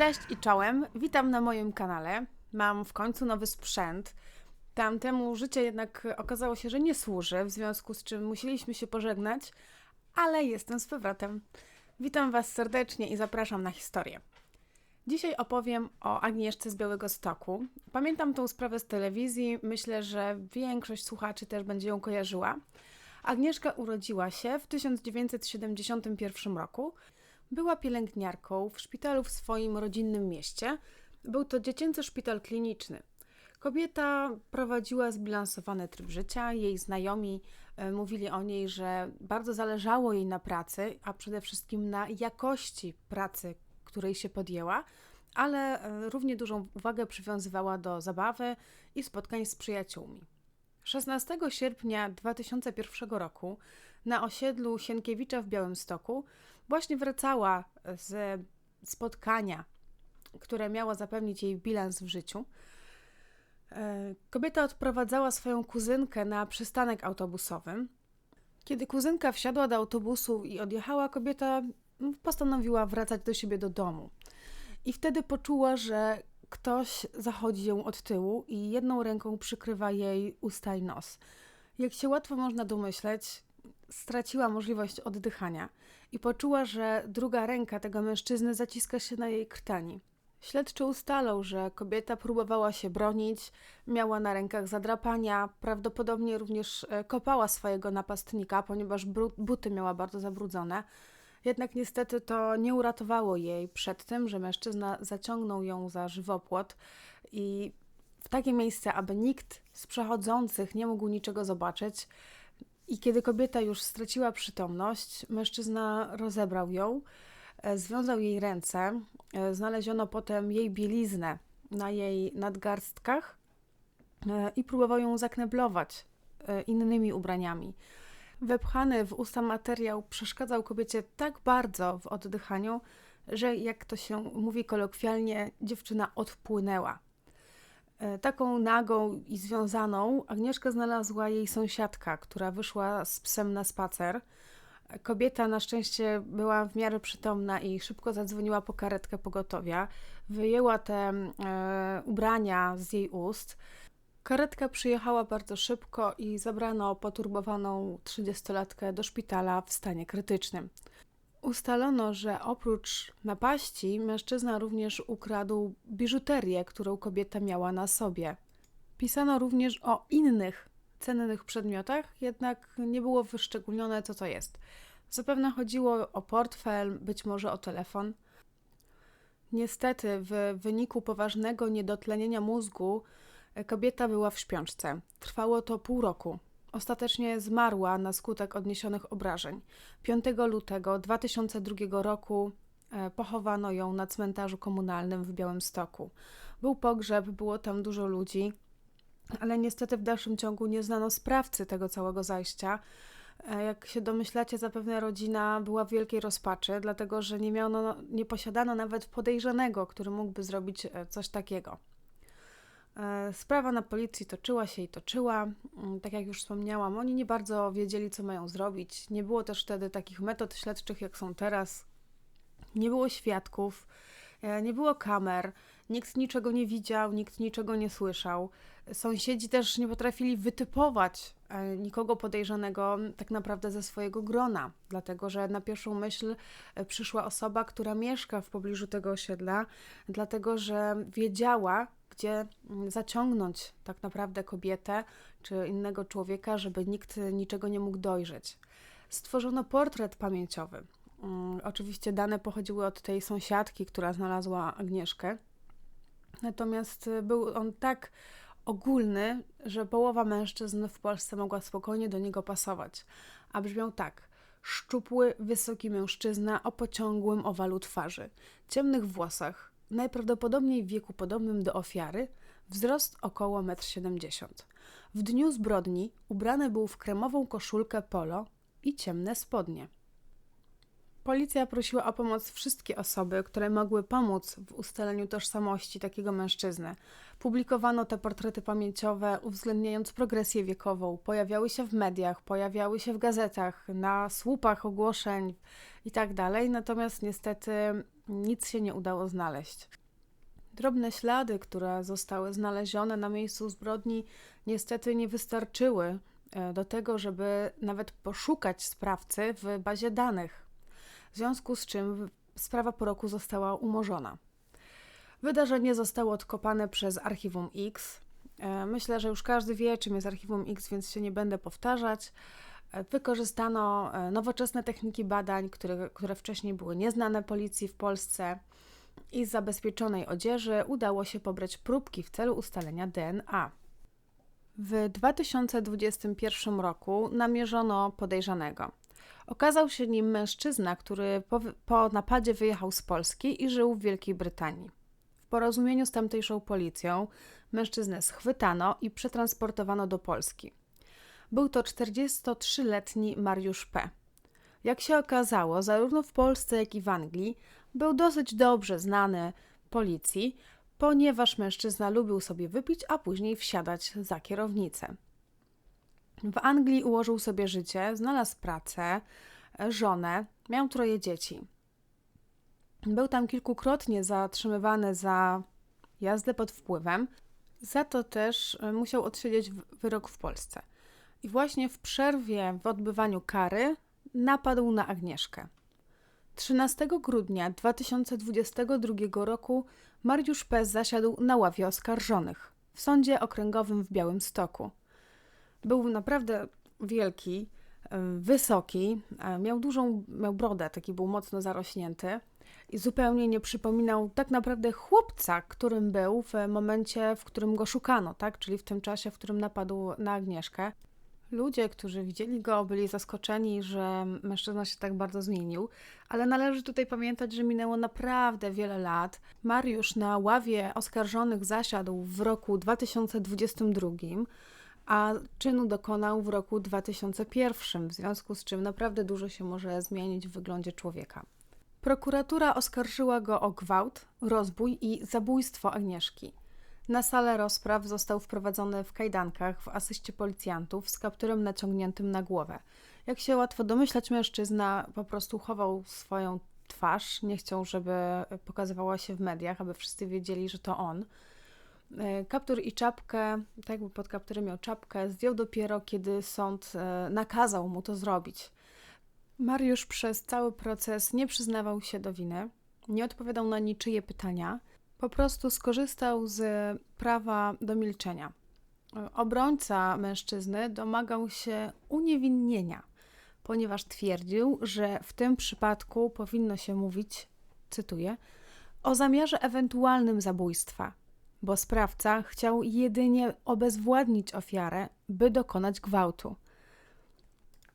Cześć i czołem, witam na moim kanale. Mam w końcu nowy sprzęt. Tamtemu życie jednak okazało się, że nie służy, w związku z czym musieliśmy się pożegnać, ale jestem z powrotem. Witam Was serdecznie i zapraszam na historię. Dzisiaj opowiem o Agnieszce z Białego Stoku. Pamiętam tą sprawę z telewizji, myślę, że większość słuchaczy też będzie ją kojarzyła. Agnieszka urodziła się w 1971 roku. Była pielęgniarką w szpitalu w swoim rodzinnym mieście. Był to dziecięcy szpital kliniczny. Kobieta prowadziła zbilansowany tryb życia. Jej znajomi e, mówili o niej, że bardzo zależało jej na pracy, a przede wszystkim na jakości pracy, której się podjęła, ale e, równie dużą uwagę przywiązywała do zabawy i spotkań z przyjaciółmi. 16 sierpnia 2001 roku na osiedlu Sienkiewicza w Białymstoku właśnie wracała z spotkania, które miało zapewnić jej bilans w życiu. E, kobieta odprowadzała swoją kuzynkę na przystanek autobusowy. Kiedy kuzynka wsiadła do autobusu i odjechała, kobieta postanowiła wracać do siebie do domu. I wtedy poczuła, że ktoś zachodzi ją od tyłu i jedną ręką przykrywa jej usta i nos. Jak się łatwo można domyśleć, straciła możliwość oddychania i poczuła, że druga ręka tego mężczyzny zaciska się na jej krtani. Śledczy ustalą, że kobieta próbowała się bronić, miała na rękach zadrapania, prawdopodobnie również e, kopała swojego napastnika, ponieważ buty miała bardzo zabrudzone. Jednak niestety to nie uratowało jej przed tym, że mężczyzna zaciągnął ją za żywopłot i w takie miejsce, aby nikt z przechodzących nie mógł niczego zobaczyć. I kiedy kobieta już straciła przytomność, mężczyzna rozebrał ją, e, związał jej ręce. E, znaleziono potem jej bieliznę na jej nadgarstkach e, i próbował ją zakneblować innymi ubraniami. Wepchany w usta materiał przeszkadzał kobiecie tak bardzo w oddychaniu, że jak to się mówi kolokwialnie, dziewczyna odpłynęła. E, taką nagą i związaną Agnieszkę znalazła jej sąsiadka, która wyszła z psem na spacer. Kobieta na szczęście była w miarę przytomna i szybko zadzwoniła po karetkę pogotowia. Wyjęła te e, ubrania z jej ust. Karetka przyjechała bardzo szybko i zabrano poturbowaną trzydziestolatkę do szpitala w stanie krytycznym. Ustalono, że oprócz napaści mężczyzna również ukradł biżuterię, którą kobieta miała na sobie. Pisano również o innych cennych przedmiotach, jednak nie było wyszczególnione, co to jest. Zapewne chodziło o portfel, być może o telefon. Niestety, w wyniku poważnego niedotlenienia mózgu, kobieta była w śpiączce. Trwało to pół roku. Ostatecznie zmarła na skutek odniesionych obrażeń. 5 lutego 2002 roku e, pochowano ją na cmentarzu komunalnym w Białymstoku. Był pogrzeb, było tam dużo ludzi, ale niestety w dalszym ciągu nie znano sprawcy tego całego zajścia. E, jak się domyślacie, zapewne rodzina była w wielkiej rozpaczy, dlatego że nie, miano, nie posiadano nawet podejrzanego, który mógłby zrobić e, coś takiego. E, sprawa na policji toczyła się i toczyła. Mm, tak jak już wspomniałam, oni nie bardzo wiedzieli, co mają zrobić. Nie było też wtedy takich metod śledczych, jak są teraz. Nie było świadków, e, nie było kamer, nikt niczego nie widział, nikt niczego nie słyszał. Sąsiedzi też nie potrafili wytypować e, nikogo podejrzanego tak naprawdę ze swojego grona, dlatego że na pierwszą myśl przyszła osoba, która mieszka w pobliżu tego osiedla, dlatego że wiedziała, gdzie mm, zaciągnąć tak naprawdę kobietę czy innego człowieka, żeby nikt niczego nie mógł dojrzeć. Stworzono portret pamięciowy. Mm, oczywiście dane pochodziły od tej sąsiadki, która znalazła Agnieszkę. Natomiast był on tak ogólny, że połowa mężczyzn w Polsce mogła spokojnie do niego pasować. A brzmiał tak: szczupły, wysoki mężczyzna o pociągłym owalu twarzy, ciemnych włosach, najprawdopodobniej w wieku podobnym do ofiary, wzrost około 1,70 m. W dniu zbrodni ubrany był w kremową koszulkę polo i ciemne spodnie. Policja prosiła o pomoc wszystkie osoby, które mogły pomóc w ustaleniu tożsamości takiego mężczyzny. Publikowano te portrety pamięciowe, uwzględniając progresję wiekową. Pojawiały się w mediach, pojawiały się w gazetach, na słupach ogłoszeń itd. Tak Natomiast niestety nic się nie udało znaleźć. Drobne ślady, które zostały znalezione na miejscu zbrodni, niestety nie wystarczyły e, do tego, żeby nawet poszukać sprawcy w bazie danych w związku z czym sprawa po roku została umorzona. Wydarzenie zostało odkopane przez Archiwum X. E, myślę, że już każdy wie, czym jest Archiwum X, więc się nie będę powtarzać. E, wykorzystano e, nowoczesne techniki badań, które, które wcześniej były nieznane policji w Polsce i z zabezpieczonej odzieży udało się pobrać próbki w celu ustalenia DNA. W 2021 roku namierzono podejrzanego. Okazał się nim mężczyzna, który po, po napadzie wyjechał z Polski i żył w Wielkiej Brytanii. W porozumieniu z tamtejszą policją mężczyznę schwytano i przetransportowano do Polski. Był to 43-letni Mariusz P. Jak się okazało, zarówno w Polsce, jak i w Anglii był dosyć dobrze znany policji, ponieważ mężczyzna lubił sobie wypić, a później wsiadać za kierownicę. W Anglii ułożył sobie życie, znalazł pracę, żonę, miał troje dzieci. Był tam kilkukrotnie zatrzymywany za jazdę pod wpływem, za to też e, musiał odsiedzieć wyrok w Polsce. I właśnie w przerwie w odbywaniu kary napadł na Agnieszkę. 13 grudnia 2022 roku Mariusz P. zasiadł na ławie oskarżonych w sądzie okręgowym w Białymstoku. Był naprawdę wielki, wysoki, miał dużą, miał brodę, taki był mocno zarośnięty i zupełnie nie przypominał tak naprawdę chłopca, którym był w momencie, w którym go szukano, tak? Czyli w tym czasie, w którym napadł na Agnieszkę. Ludzie, którzy widzieli go, byli zaskoczeni, że mężczyzna się tak bardzo zmienił, ale należy tutaj pamiętać, że minęło naprawdę wiele lat. Mariusz na ławie oskarżonych zasiadł w roku 2022 a czynu dokonał w roku 2001, w związku z czym naprawdę dużo się może zmienić w wyglądzie człowieka. Prokuratura oskarżyła go o gwałt, rozbój i zabójstwo Agnieszki. Na salę rozpraw został wprowadzony w kajdankach w asyście policjantów z kapturem naciągniętym na głowę. Jak się łatwo domyślać, mężczyzna po prostu chował swoją twarz, nie chciał, żeby pokazywała się w mediach, aby wszyscy wiedzieli, że to on. E, kaptur i czapkę, tak jakby pod kapturem miał czapkę, zdjął dopiero, kiedy sąd e, nakazał mu to zrobić. Mariusz przez cały proces nie przyznawał się do winy, nie odpowiadał na niczyje pytania, po prostu skorzystał z prawa do milczenia. Obrońca mężczyzny domagał się uniewinnienia, ponieważ twierdził, że w tym przypadku powinno się mówić, cytuję, o zamiarze ewentualnym zabójstwa, bo sprawca chciał jedynie obezwładnić ofiarę, by dokonać gwałtu.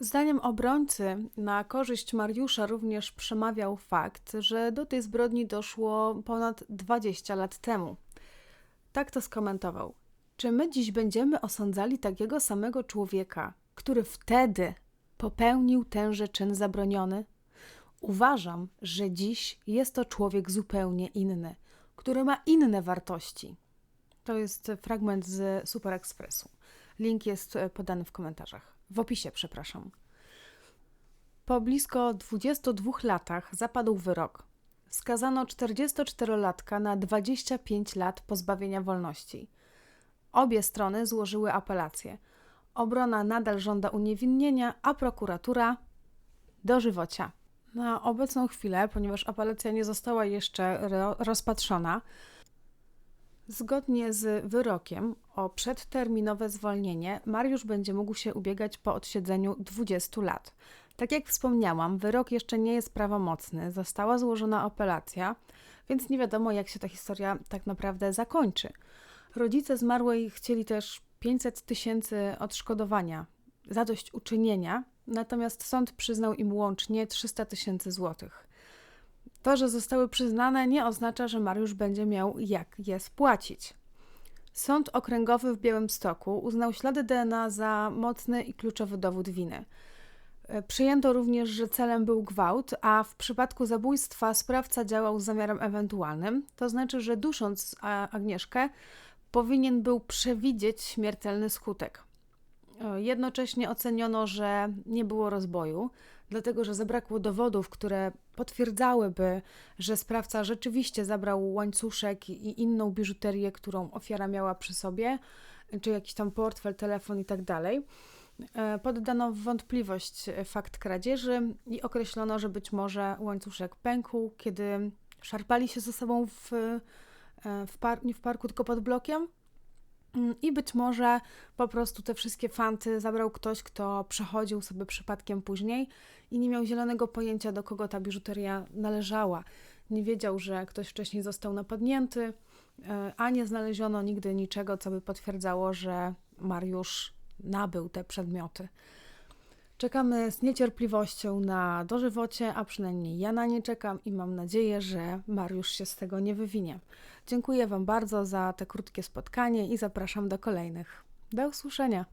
Zdaniem obrońcy na korzyść Mariusza również przemawiał fakt, że do tej zbrodni doszło ponad 20 lat temu. Tak to skomentował. Czy my dziś będziemy osądzali takiego samego człowieka, który wtedy popełnił tenże czyn zabroniony? Uważam, że dziś jest to człowiek zupełnie inny, który ma inne wartości. To jest fragment z Super Expressu. Link jest e, podany w komentarzach. W opisie, przepraszam. Po blisko 22 latach zapadł wyrok. Skazano 44-latka na 25 lat pozbawienia wolności. Obie strony złożyły apelację. Obrona nadal żąda uniewinnienia, a prokuratura dożywocia. Na obecną chwilę, ponieważ apelacja nie została jeszcze rozpatrzona, Zgodnie z wyrokiem o przedterminowe zwolnienie, Mariusz będzie mógł się ubiegać po odsiedzeniu 20 lat. Tak jak wspomniałam, wyrok jeszcze nie jest prawomocny, została złożona apelacja, więc nie wiadomo, jak się ta historia tak naprawdę zakończy. Rodzice zmarłej chcieli też 500 tysięcy odszkodowania, zadośćuczynienia, natomiast sąd przyznał im łącznie 300 tysięcy złotych. To, że zostały przyznane, nie oznacza, że Mariusz będzie miał jak je spłacić. Sąd okręgowy w Białymstoku uznał ślady DNA za mocny i kluczowy dowód winy. E, Przyjęto również, że celem był gwałt, a w przypadku zabójstwa sprawca działał z zamiarem ewentualnym, to znaczy, że dusząc Agnieszkę, powinien był przewidzieć śmiertelny skutek. E, Jednocześnie oceniono, że nie było rozboju, dlatego że zabrakło dowodów, które potwierdzałyby, że sprawca rzeczywiście zabrał łańcuszek i inną biżuterię, którą ofiara miała przy sobie, czy jakiś tam portfel, telefon i tak. E, Poddano w wątpliwość fakt kradzieży i określono, że być może łańcuszek pękł, kiedy szarpali się ze sobą w, e, w par- nie w parku, tylko pod blokiem. Mm, I być może po prostu te wszystkie fanty zabrał ktoś, kto przechodził sobie przypadkiem później i nie miał zielonego pojęcia, do kogo ta biżuteria należała. Nie wiedział, że ktoś wcześniej został napadnięty, e, a nie znaleziono nigdy niczego, co by potwierdzało, że Mariusz nabył te przedmioty. Czekamy z niecierpliwością na dożywocie, a przynajmniej ja na nie czekam i mam nadzieję, że Mariusz się z tego nie wywinie. Dziękuję Wam bardzo za te krótkie spotkanie i zapraszam do kolejnych. Do usłyszenia.